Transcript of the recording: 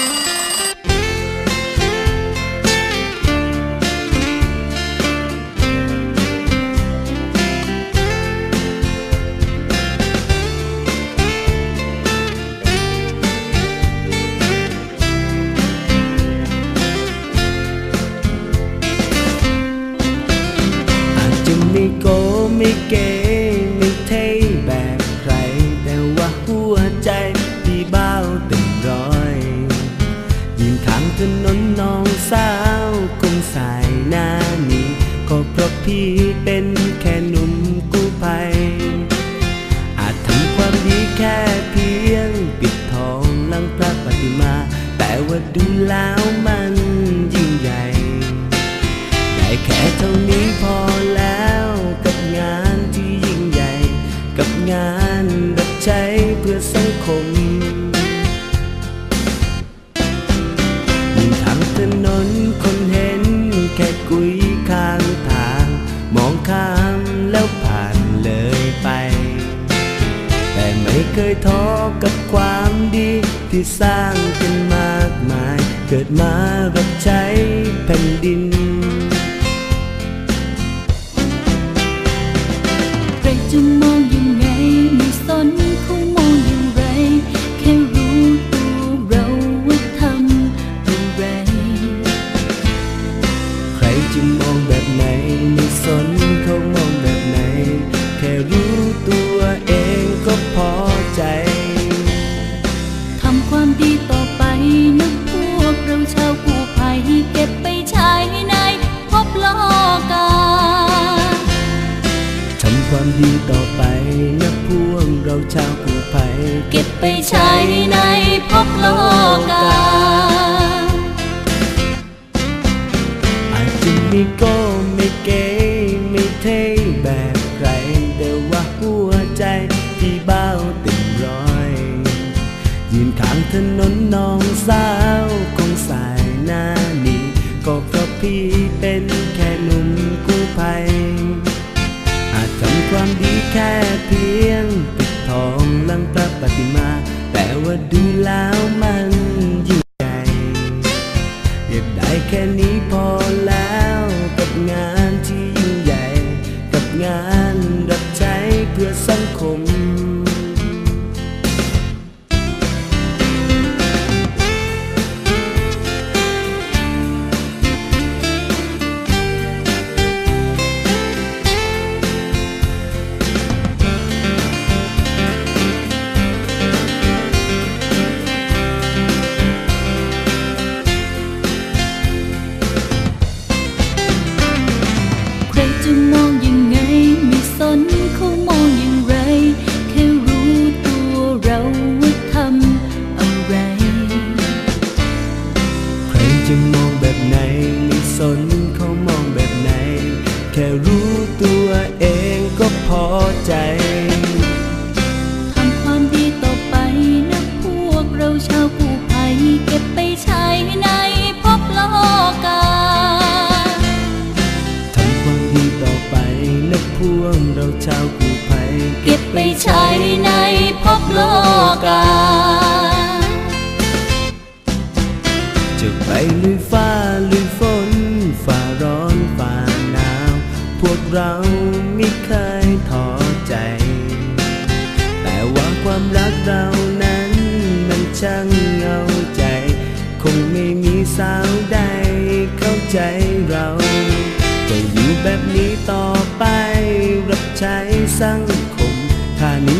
อา พี่เป็นแค่หนุ่มกู้ภัย อาจทำความดีแค่เพียง ปิดทองหลังพระปฏิมา แต่ว่าดูแล้วมันยิ่งใหญ่ ได้แค่เท่านี้ ไม่เคยท้อกับความดีที่สร้างกันมากมาย เกิดมารับใช้แผ่นดิน นะพวกเราชาวกู้ภัยเก็บไปใช้ในพบโลกาอาจจะไม่โก้ไม่เก๋ไม่เท่แบบใคร แต่ว่าหัวใจที่เบ้าเต็มร้อย ยืนข้างถนนน้องสาวคงสายหน้านี้ ก็เพราะพี่เป็นแค่หนุ่มกู้ภัย ความดีแค่เพียงปิดทองลังพระปฏิมา แต่ว่าดูแล้วมันยิ่งใหญ่อยากได้แค่นี้พอแล้วกับงานที่ยิ่งใหญ่ กับงานรับใช้เพื่อสังคม จะมองยังไงไม่สนเขามองอย่างไร แค่รู้ตัวเราว่าทำอะไร ใครจะมองแบบไหนไม่สนเขามองแบบไหน แค่รู้ตัวเองก็พอใจ เราชาวกู้ภัยเก็บไปใช้ในพบโลกา จะไปลุยฟ้าลุยฝนฝ่าร้อนฝ่าหนาว พวกเราไม่เคยท้อใจ แต่ว่าความรักเรานั้นมันช่างเหงาใจ คงไม่มีสาวใดเข้าใจเรา จะอยู่แบบนี้ต่อไป ใช้สังคมค่านี้